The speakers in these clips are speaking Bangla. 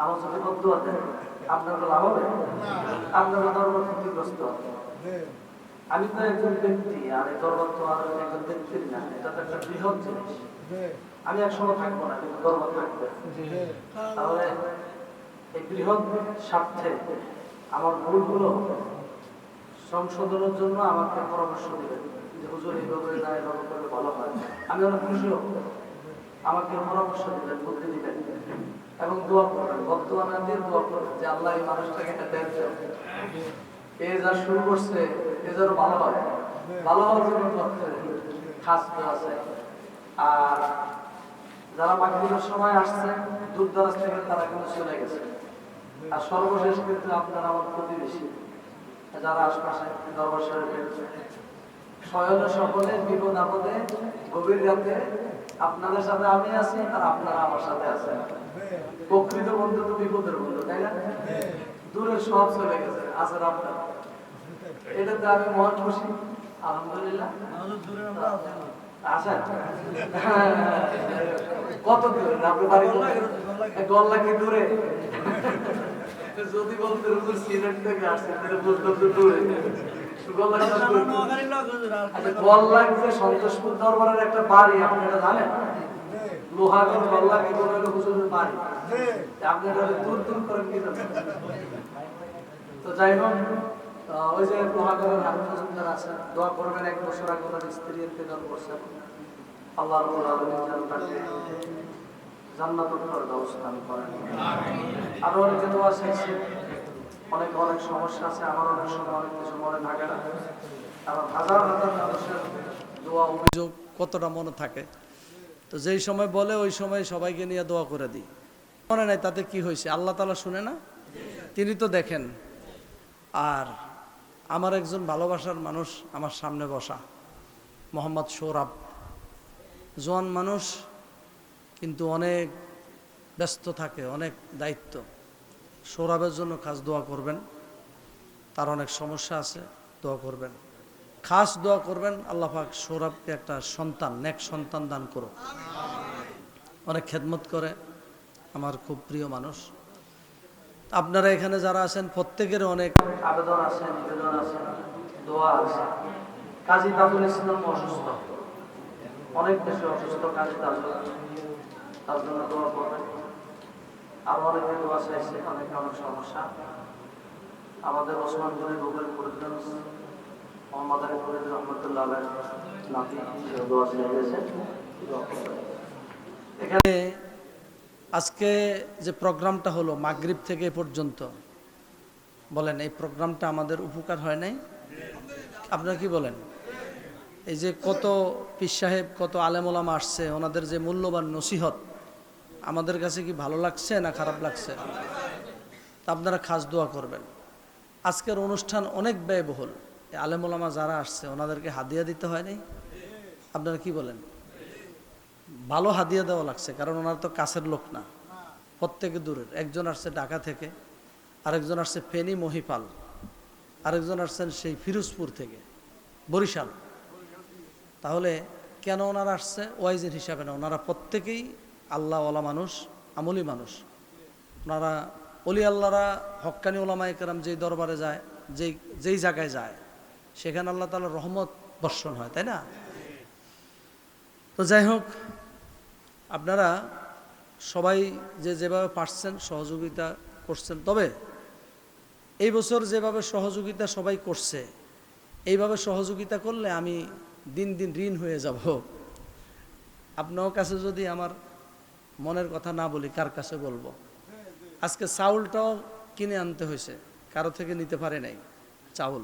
আমার আমি তো একজন ব্যক্তি, আর এই একজন ব্যক্তির না, এটা তো একটা বৃহৎ জিনিস। আমি একসময় থাকব না, কিন্তু দরবার থাকবে। তাহলে এই বৃহৎ স্বার্থে আমার ভুলগুলো সংশোধনের জন্য আমাকে পরামর্শ দিবেন। আমি অনেক খুশি হব। আমাকে পরামর্শ দিবেন বুদ্ধি দিবেন এবং দোয়া করবেন বর্তমান দিয়ে দোয়া করবেন যে আল্লাহ এই মানুষটাকে এ যা শুরু করছে, এ যেন ভালো হয়। ভালো হওয়ার জন্য আছে। আর যারা মাগরিবের সময় আসছে দূর দরাজ থেকে তারা কিন্তু চলে গেছে। আর সর্বশেষ কিন্তু আপনারা আমার প্রতিবেশী। যারা আশপাশে দরবার শরীফের স্বয়নে সকলে বিপদ আপদে, গভীর রাতে আপনাদের সাথে আমি আছি আর আপনারা আমার সাথে আছেন। প্রকৃত বন্ধু তো বিপদের বন্ধু, তাই না? দূরে সব চলে গেছে আছেন আপনারা? এটাতে আমি মহা খুশি, আলহামদুলিল্লাহ। কত দূরে। আচ্ছা সন্তোষপুর দরবারের একটা বাড়ি আপনি এটা জানেন? লোহাগড় গল্লা কি হুজুরের বাড়ি। আপনি দূর দূর করেন কি তো যাই হোক ওই যে লোহাগড়ের হাফিজ যারা আছে দোয়া করবেন এক বছর আগে ওনার স্ত্রী ইন্তেকাল করছেন আল্লাহ যেন তাকে জান্নাতুল ফেরদাউস দান করেন। আরও অনেকে দোয়া চাইছে। অনেক অনেক সমস্যা আছে, আমার অনেক সময় অনেক কিছু মনে থাকে না। অভিযোগ কতটা মনে থাকে। তো যেই সময় বলে, ওই সময় সবাইকে নিয়ে দোয়া করে দিই। মনে নাই তাতে কি হয়েছে? আল্লাহ তালা শুনে না? তিনি তো দেখেন। আর আমার একজন ভালোবাসার মানুষ আমার সামনে বসা, মোহাম্মদ সৌরভ। জোয়ান মানুষ, কিন্তু অনেক ব্যস্ত থাকে, অনেক দায়িত্ব। সৌরভের জন্য খাস দোয়া করবেন। তার অনেক সমস্যা আছে, দোয়া করবেন। খাস দোয়া করবেন, আল্লাহ পাক সৌরভকে একটা সন্তান, নেক সন্তান দান করো অনেক খেদমত করে আমার খুব প্রিয় মানুষ। আপনারা এখানে যারা আছেন, প্রত্যেকের অনেক আবেদন আছে, নিবেদন আছে, দোয়া আছে। কাজী তাজুল ইসলাম অসুস্থ। অনেক বেশি অসুস্থ কাজী তাজুল। তার জন্য দোয়া করবেন। আমাদের ওসমান গনি রহমতুল্লাহ দোয়া চাইছে এখানে আজকে যে প্রোগ্রামটা হলো মাগরিব থেকে পর্যন্ত, বলেন এই প্রোগ্রামটা আমাদের উপকার হয় নাই? আপনারা কি বলেন? এই যে কত পীর সাহেব, কত আলেমোলামা আসছে, ওনাদের যে মূল্যবান নসিহত আমাদের কাছে কি ভালো লাগছে না খারাপ লাগছে? তা আপনারা খাস দোয়া করবেন। আজকের অনুষ্ঠান অনেক ব্যয়বহুল। আলেমোলামা যারা আসছে, ওনাদেরকে হাদিয়া দিতে হয় নাই? আপনারা কি বলেন? ভালো হাদিয়া দেওয়া লাগছে, কারণ ওনার তো কাছের লোক না। প্রত্যেকে দূরের। একজন আসছে ঢাকা থেকে, আরেকজন আসছে ফেনী মহিপাল, আরেকজন আসছেন সেই ফিরোজপুর থেকে, বরিশাল। তাহলে কেন ওনারা আসছে? ওয়াইজের হিসাবে না, ওনারা প্রত্যেকেই আল্লাহওয়ালা মানুষ, আমলি মানুষ। ওনারা অলি আল্লাহরা, হক্কানি ওলামা একরাম যেই দরবারে যায়, যেই যেই জায়গায় যায়, সেখানে আল্লাহ তালার রহমত বর্ষণ হয়, তাই না? তো যাই হোক, আপনারা সবাই যে যেভাবে পারছেন সহযোগিতা করছেন, তবে এই বছর যেভাবে সহযোগিতা সবাই করছে, এইভাবে সহযোগিতা করলে আমি দিন দিন ঋণ হয়ে যাব। আপনার কাছে যদি আমার মনের কথা না বলি কার কাছে বলব? আজকে চাউলটাও কিনে আনতে হয়েছে, কারও থেকে নিতে পারে নাই, চাউল,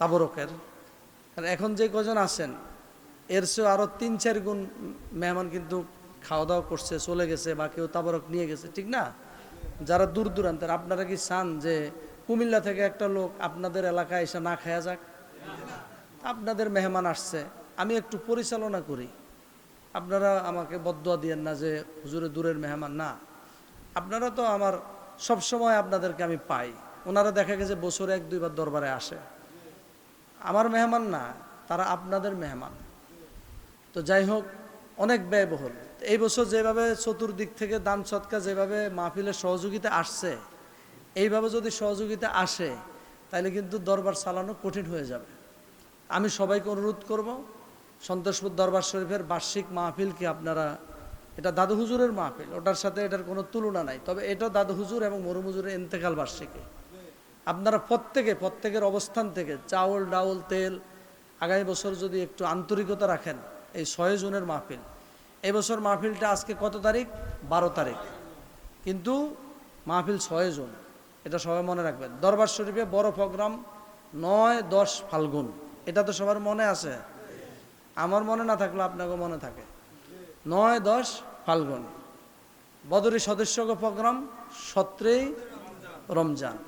তাবরকের। এখন যে কজন আছেন, এর চেয়েও আরও তিন, চার গুণ মেহমান কিন্তু খাওয়া দাওয়া করছে, চলে গেছে, বা কেউ তাবরক নিয়ে গেছে, ঠিক না? যারা দূর দূরান্তের আপনারা কি চান যে কুমিল্লা থেকে একটা লোক আপনাদের এলাকায় এসে না খায়া যাক? আপনাদের মেহমান আসছে, আমি একটু পরিচালনা করি। আপনারা আমাকে বদুয়া দিয়েন না যে হুজুরে দূরের মেহমান, না। আপনারা তো আমার সব সময় আপনাদেরকে আমি পাই। ওনারা দেখা গেছে বছরে এক, দুইবার দরবারে আসে। আমার মেহমান না, তারা আপনাদের মেহমান। তো যাই হোক, অনেক ব্যয়বহুল। এই বছর যেভাবে চতুর্দিক থেকে দান সৎকা যেভাবে মাহফিলের সহযোগিতা আসছে, এইভাবে যদি সহযোগিতা আসে তাহলে কিন্তু দরবার চালানো কঠিন হয়ে যাবে। আমি সবাইকে অনুরোধ করব সন্তোষপুর দরবার শরীফের বার্ষিক মাহফিলকে আপনারা, এটা দাদু হুজুরের মাহফিল, ওটার সাথে এটার কোনো তুলনা নাই, তবে এটা দাদু হুজুর এবং মরু হুজুরের এন্তেকাল বার্ষিকী। আপনারা প্রত্যেকে, প্রত্যেকের অবস্থান থেকে চাউল, ডাউল, তেল, আগামী বছর যদি একটু আন্তরিকতা রাখেন, এই ছয় জুনের মাহফিল। এই বছর মাহফিলটা আজকে কত তারিখ? বারো তারিখ। কিন্তু মাহফিল ছয় জুন, এটা সবাই মনে রাখবেন। দরবার শরীফে বড় প্রোগ্রাম নয় দশ ফাল্গুন, এটা তো সবার মনে আছে। আমার মনে না থাকলে আপনাকে মনে থাকে। নয়, দশ, ফাল্গুন। বদরি সদস্যক প্রোগ্রাম, সতেরোই রমজান।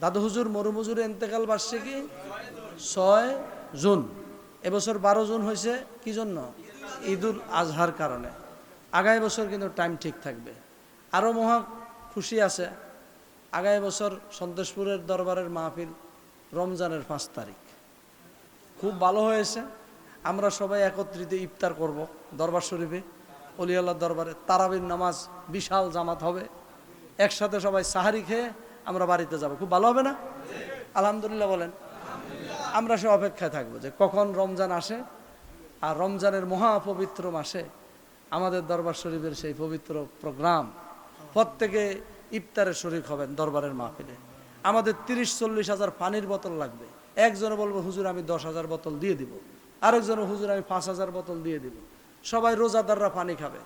দাদু হুজুর, মরু হুজুর এন্তেকাল বার্ষিকী, ছয় জুন। এবছর বারো জুন হয়েছে, কি জন্য? ঈদুল আজহার কারণে। আগামী বছর কিন্তু টাইম ঠিক থাকবে। আরও মহা খুশি আছে। আগামী বছর সন্তোষপুরের দরবারের মাহফিল রমজানের পাঁচ তারিখ। খুব ভালো হয়েছে। আমরা সবাই একত্রিত ইফতার করব দরবার শরীফে। অলিয়াল্লাহ দরবারে তারাবির নামাজ বিশাল জামাত হবে। একসাথে সবাই সাহারি খেয়ে আমরা বাড়িতে যাব। খুব ভালো হবে না? আলহামদুলিল্লাহ বলেন। আমরা সে অপেক্ষায় থাকব যে কখন রমজান আসে আর রমজানের মহা পবিত্র মাসে আমাদের দরবার শরীফের সেই পবিত্র প্রোগ্রাম প্রত্যেকে ইফতারে শরীক হবেন দরবারের মাহফিলে। আমাদের তিরিশ চল্লিশ হাজার পানির বোতল লাগবে। একজনে বলব, হুজুর, আমি দশ হাজার বোতল দিয়ে দিব। আরেকজন হুজুর, আমি পাঁচ হাজার বোতল দিয়ে দিব। সবাই রোজাদাররা পানি খাবে।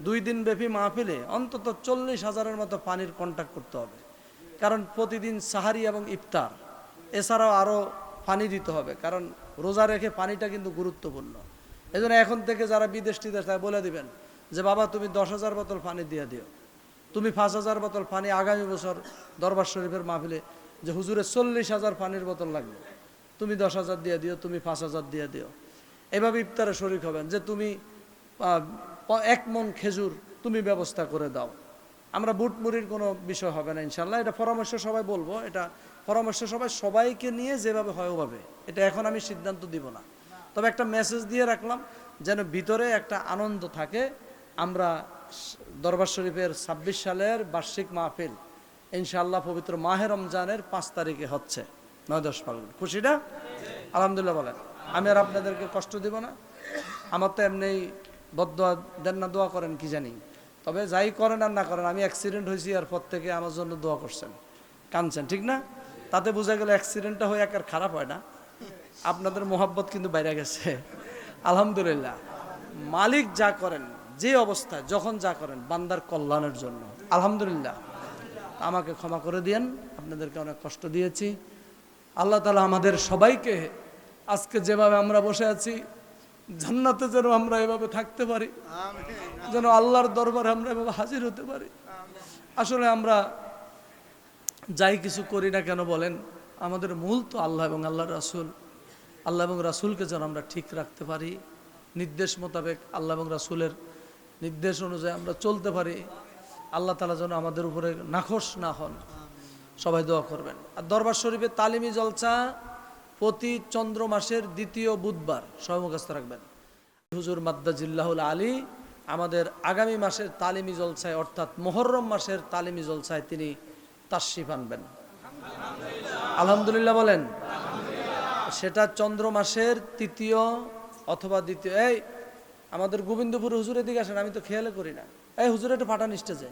দুই দিন ব্যাপী মাহফিলে অন্তত চল্লিশ হাজারের মতো পানির কন্ট্যাক্ট করতে হবে। কারণ প্রতিদিন সাহারি এবং ইফতার, এছাড়াও আরও পানি দিতে হবে। কারণ রোজা রেখে পানিটা কিন্তু গুরুত্বপূর্ণ। এই এখন থেকে যারা বিদেশ টিদেশ, তারা বলে দিবেন যে, বাবা, তুমি দশ হাজার বোতল পানি দিয়ে দিও। তুমি পাঁচ হাজার বোতল পানি আগামী বছর দরবার শরীফের মাহফিলে যে হুজুরে চল্লিশ হাজার পানির বোতল লাগবে। তুমি দশ হাজার দিয়ে দিও, তুমি পাঁচ হাজার দিয়ে দিও। এভাবে ইফতারে শরিক হবেন যে তুমি এক মন খেজুর তুমি ব্যবস্থা করে দাও। আমরা বুট মুড়ির কোনো বিষয় হবে না ইনশাল্লাহ এটা পরামর্শ সবাই বলব, এটা পরামর্শ সবাই, সবাইকে নিয়ে যেভাবে হয় ওভাবে। এটা এখন আমি সিদ্ধান্ত দিব না। তবে একটা মেসেজ দিয়ে রাখলাম, যেন ভিতরে একটা আনন্দ থাকে। আমরা দরবার শরীফের ছাব্বিশ সালের বার্ষিক মাহফিল ইনশাআল্লাহ পবিত্র মাহে রমজানের পাঁচ তারিখে হচ্ছে। নয় দশ ফাল্গুন খুশি না আলহামদুলিল্লাহ বলেন। আমি আর আপনাদেরকে কষ্ট দিব না। আমার তো এমনি বদোয়া দেন না দোয়া করেন, কি জানি। তবে যাই করেন আর না করেন, আমি অ্যাক্সিডেন্ট হয়েছি, আর পর থেকে আমার জন্য দোয়া করছেন। কানছেন ঠিক না? তাতে বোঝা গেল অ্যাক্সিডেন্টটা হয়ে একার খারাপ হয় না। আপনাদের মোহাব্বত কিন্তু বাইরে গেছে। আলহামদুলিল্লাহ। মালিক যা করেন, যে অবস্থায়, যখন যা করেন, বান্দার কল্যাণের জন্য। আলহামদুলিল্লাহ। আমাকে ক্ষমা করে দিয়েন। আপনাদেরকে অনেক কষ্ট দিয়েছি। আল্লাহ তালা আমাদের সবাইকে আজকে যেভাবে আমরা বসে আছি জান্নাতে যেন আমরা এভাবে থাকতে পারি যেন আল্লাহর দরবারে আমরা এভাবে হাজির হতে পারি। আসলে আমরা যাই কিছু করি না কেন বলেন আমাদের মূল তো আল্লাহ এবং আল্লাহ রাসূল। আল্লাহ এবং রাসূলকে যেন আমরা ঠিক রাখতে পারি নির্দেশ মোতাবেক আল্লাহ এবং রাসুলের নির্দেশ অনুযায়ী আমরা চলতে পারি। আল্লাহ তালা যেন আমাদের উপরে নাখোশ না হন। সবাই দোয়া করবেন। আর দরবার শরীফে তালিমি জলসা প্রতি চন্দ্র মাসের দ্বিতীয় বুধবার সবাই মুখস্থ রাখবেন। হুজুর মাদ্দা জিল্লাহুল আলী আমাদের আগামী মাসের তালিমি জলসায়, অর্থাৎ মোহররম মাসের তালিমি জলসায় তিনি তাশরিফ আনবেন। আলহামদুলিল্লাহ বলেন, সেটা চন্দ্র মাসের তৃতীয় অথবা দ্বিতীয়। এই, আমাদের গোবিন্দপুর হুজুরের দিকে আসেন, আমি তো খেয়ালে করি না। এই হুজুর একটু পাঠান স্টেজে।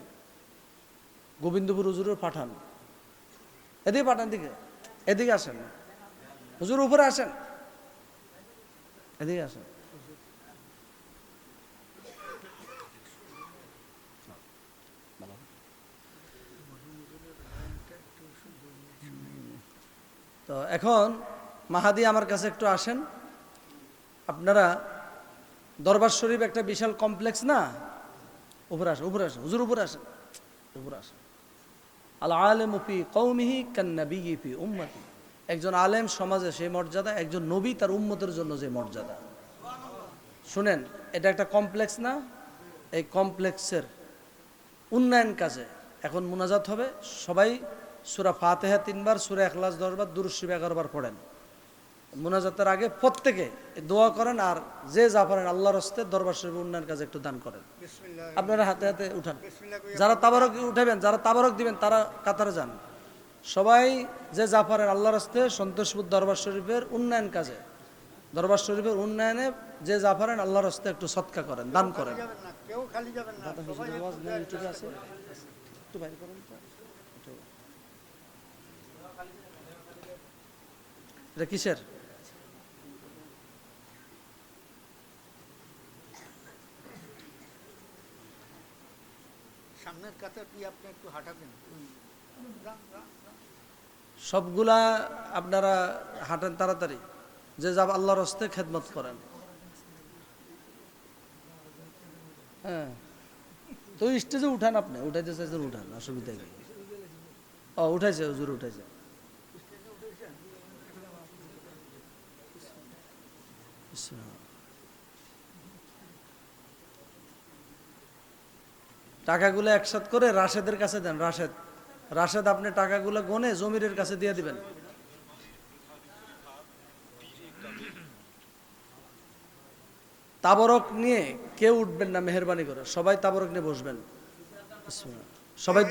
গোবিন্দপুর হুজুরের পাঠান। এদিকে পাঠান দিকে। এদিকে আসেন। হুজুর উপরে আসেন। এদিকে আসেন। তো এখন মাহাদি আমার কাছে একটু আসেন। আপনারা দরবার শরীফ একটা বিশাল কমপ্লেক্স না? উপরে আসেন উপরে আসেন। হুজুর উপরে আসেন। উপরে আসেন। আল আলেম ফি কৌমিহি কান্নাবি ফি উম্মতি। একজন আলেম সমাজে সেই মর্যাদা, একজন নবী তার উম্মতের জন্য যে মর্যাদা। শুনেন, এটা একটা কমপ্লেক্স না? এই কমপ্লেক্সের উন্নয়ন কাজে এখন মোনাজাত হবে। সবাই সুরা ফাতেহা তিনবার, সুরা এখলাস দশবার দুরুশিব এগারোবার পড়েন। মোনাজাতের আগে প্রত্যেকে দোয়া করেন আর যে যা পারেন আল্লাহর হস্তে দরবার শরীফ উন্নয়ন কাজে একটু দান করেন। আপনারা হাতে হাতে উঠান। যারা তাবারক উঠাবেন যারা তাবারক দিবেন তারা কাতারে যান। সবাই যে যা পারেন আল্লাহর হস্তে সন্তোষপুর দরবার শরীফের উন্নয়ন কাজে। দরবার শরীফের উন্নয়নে যে যা পারেন আল্লাহর হস্তে একটু সৎকা করেন দান করেন। একটু বাইরে করেন এটা কিসের? সামনের দিয়ে আপনি একটু হাঁটাবেন। সবগুলা আপনারা হাঁটেন তাড়াতাড়ি। যে যাব আল্লাহর হস্তে খেদমত করেন। হ্যাঁ। তো স্টেজে উঠান আপনি। উঠাইতে চাইছেন উঠান, অসুবিধা কি? ও, উঠাইছে, হুজুর উঠাইছে। টাকাগুলো একসাথ করে রাশেদের কাছে দেন, রাশেদ। রাশেদ, আপনি টাকাগুলো গনে জমিরের কাছে দিয়ে দিবেন। তাবরক নিয়ে কেউ উঠবেন না, মেহরবানি করে। সবাই তাবরক নিয়ে বসবেন। সবাই